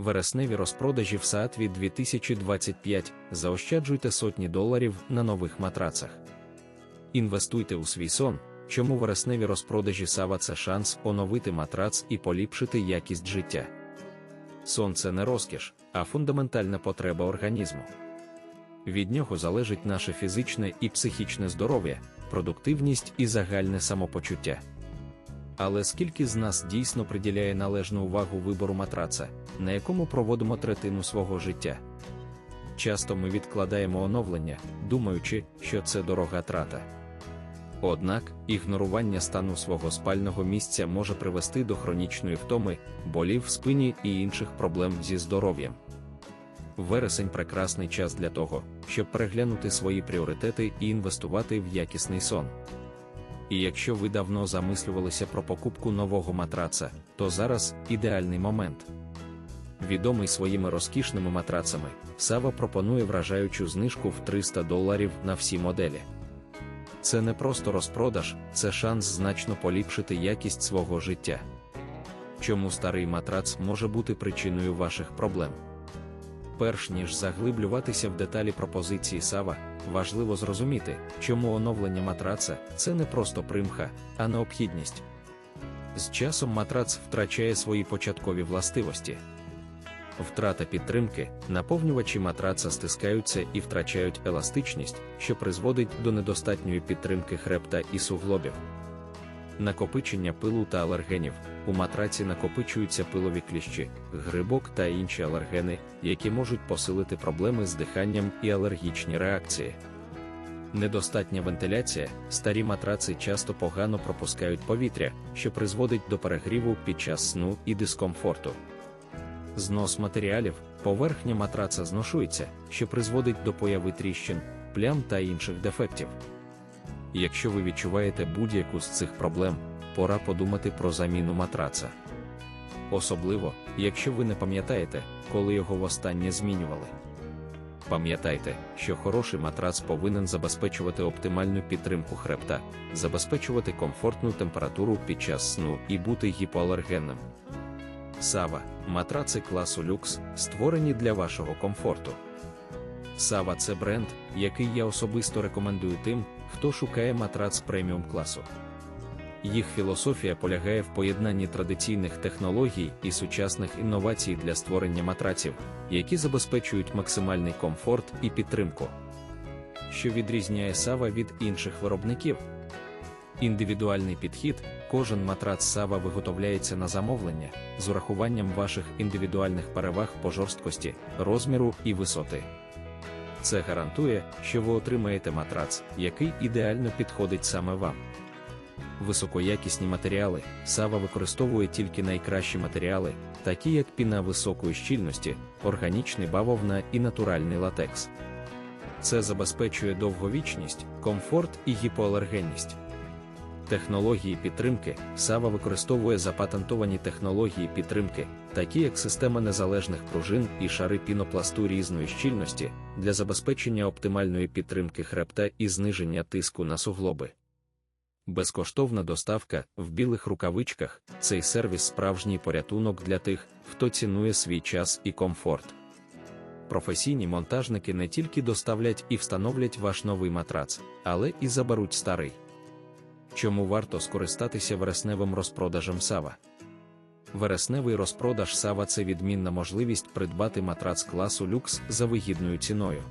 Вересневі розпродажі в Саатві 2025 заощаджуйте сотні доларів на нових матрацах. Інвестуйте у свій сон, чому вересневі розпродажі Сава це шанс оновити матрац і поліпшити якість життя. Сон це не розкіш, а фундаментальна потреба організму. Від нього залежить наше фізичне і психічне здоров'я, продуктивність і загальне самопочуття. Але скільки з нас дійсно приділяє належну увагу вибору матраца, на якому проводимо третину свого життя? Часто ми відкладаємо оновлення, думаючи, що це дорога трата. Однак, ігнорування стану свого спального місця може привести до хронічної втоми, болів в спині і інших проблем зі здоров'ям. Вересень прекрасний час для того, щоб переглянути свої пріоритети і інвестувати в якісний сон. І якщо ви давно замислювалися про покупку нового матраца, то зараз ідеальний момент. Відомий своїми розкішними матрацами, Сава пропонує вражаючу знижку в 300 доларів на всі моделі. Це не просто розпродаж, це шанс значно поліпшити якість свого життя. Чому старий матрац може бути причиною ваших проблем? Перш ніж заглиблюватися в деталі пропозиції Сава, важливо зрозуміти, чому оновлення матраца це не просто примха, а необхідність. З часом матрац втрачає свої початкові властивості. Втрата підтримки, наповнювачі матраца стискаються і втрачають еластичність, що призводить до недостатньої підтримки хребта і суглобів. Накопичення пилу та алергенів. У матраці накопичуються пилові кліщі, грибок та інші алергени, які можуть посилити проблеми з диханням і алергічні реакції. Недостатня вентиляція, старі матраци часто погано пропускають повітря, що призводить до перегріву під час сну і дискомфорту. Знос матеріалів, поверхня матраца зношується, що призводить до появи тріщин, плям та інших дефектів. Якщо ви відчуваєте будь-яку з цих проблем, пора подумати про заміну матраца. Особливо, якщо ви не пам'ятаєте, коли його востаннє змінювали. Пам'ятайте, що хороший матрац повинен забезпечувати оптимальну підтримку хребта, забезпечувати комфортну температуру під час сну і бути гіпоалергенним. Сава матраци класу люкс, створені для вашого комфорту. Сава це бренд, який я особисто рекомендую тим, хто шукає матрац преміум класу. Їх філософія полягає в поєднанні традиційних технологій і сучасних інновацій для створення матраців, які забезпечують максимальний комфорт і підтримку. Що відрізняє Сава від інших виробників. Індивідуальний підхід, кожен матрац Сава виготовляється на замовлення з урахуванням ваших індивідуальних переваг по жорсткості, розміру і висоти. Це гарантує, що ви отримаєте матрац, який ідеально підходить саме вам. Високоякісні матеріали Сава використовує тільки найкращі матеріали, такі як піна високої щільності, органічний бавовна і натуральний латекс. Це забезпечує довговічність, комфорт і гіпоалергенність. Технології підтримки Сава використовує запатентовані технології підтримки, такі як система незалежних пружин і шари пінопласту різної щільності, для забезпечення оптимальної підтримки хребта і зниження тиску на суглоби. Безкоштовна доставка в білих рукавичках цей сервіс справжній порятунок для тих, хто цінує свій час і комфорт. Професійні монтажники не тільки доставлять і встановлять ваш новий матрац, але і заберуть старий. Чому варто скористатися вересневим розпродажем Сава? Вересневий розпродаж Сава це відмінна можливість придбати матрац класу люкс за вигідною ціною.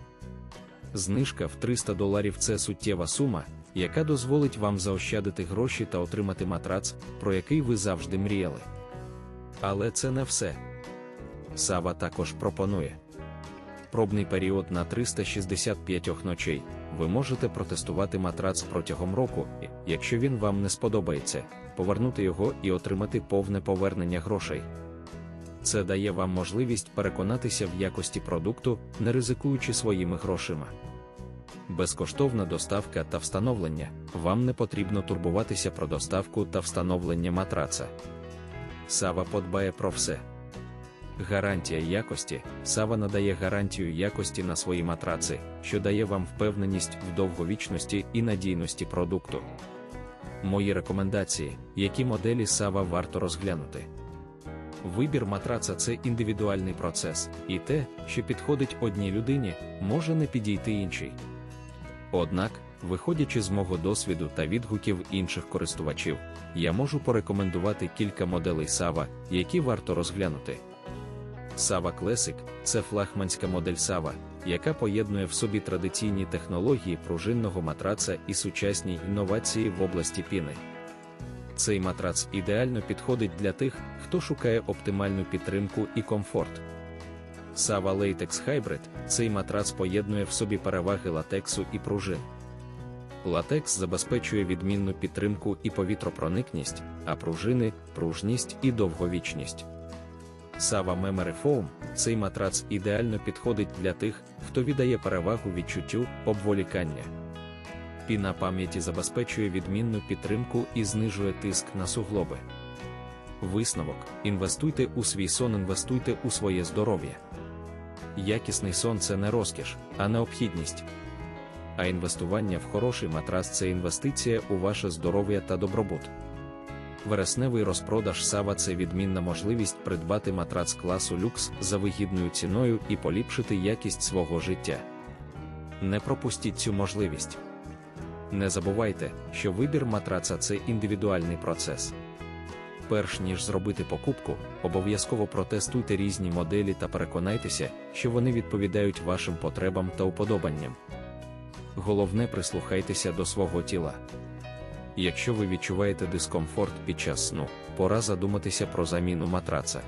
Знижка в 300 доларів це суттєва сума, яка дозволить вам заощадити гроші та отримати матрац, про який ви завжди мріяли. Але це не все. Сава також пропонує пробний період на 365 ночей. Ви можете протестувати матрац протягом року, якщо він вам не сподобається, повернути його і отримати повне повернення грошей. Це дає вам можливість переконатися в якості продукту, не ризикуючи своїми грошима. Безкоштовна доставка та встановлення. Вам не потрібно турбуватися про доставку та встановлення матраца. Сава подбає про все. Гарантія якості Сава надає гарантію якості на свої матраци, що дає вам впевненість в довговічності і надійності продукту. Мої рекомендації, які моделі Сава варто розглянути. Вибір матраца це індивідуальний процес, і те, що підходить одній людині, може не підійти іншій. Однак, виходячи з мого досвіду та відгуків інших користувачів, я можу порекомендувати кілька моделей Сава, які варто розглянути. Сава Classic – це флагманська модель Сава, яка поєднує в собі традиційні технології пружинного матраца і сучасні інновації в області піни. Цей матрац ідеально підходить для тих, хто шукає оптимальну підтримку і комфорт. Sava Latex Hybrid – цей матрац поєднує в собі переваги латексу і пружин. Латекс забезпечує відмінну підтримку і повітропроникність, а пружини пружність і довговічність. Sava Memory Foam – цей матрац ідеально підходить для тих, хто віддає перевагу відчуттю обволікання. Піна пам'яті забезпечує відмінну підтримку і знижує тиск на суглоби. Висновок: інвестуйте у свій сон, інвестуйте у своє здоров'я. Якісний сон це не розкіш, а необхідність. А інвестування в хороший матрас це інвестиція у ваше здоров'я та добробут. Вересневий розпродаж Сава це відмінна можливість придбати матрац класу люкс за вигідною ціною і поліпшити якість свого життя. Не пропустіть цю можливість. Не забувайте, що вибір матраца це індивідуальний процес. Перш ніж зробити покупку, обов'язково протестуйте різні моделі та переконайтеся, що вони відповідають вашим потребам та уподобанням. Головне прислухайтеся до свого тіла. Якщо ви відчуваєте дискомфорт під час сну, пора задуматися про заміну матраца.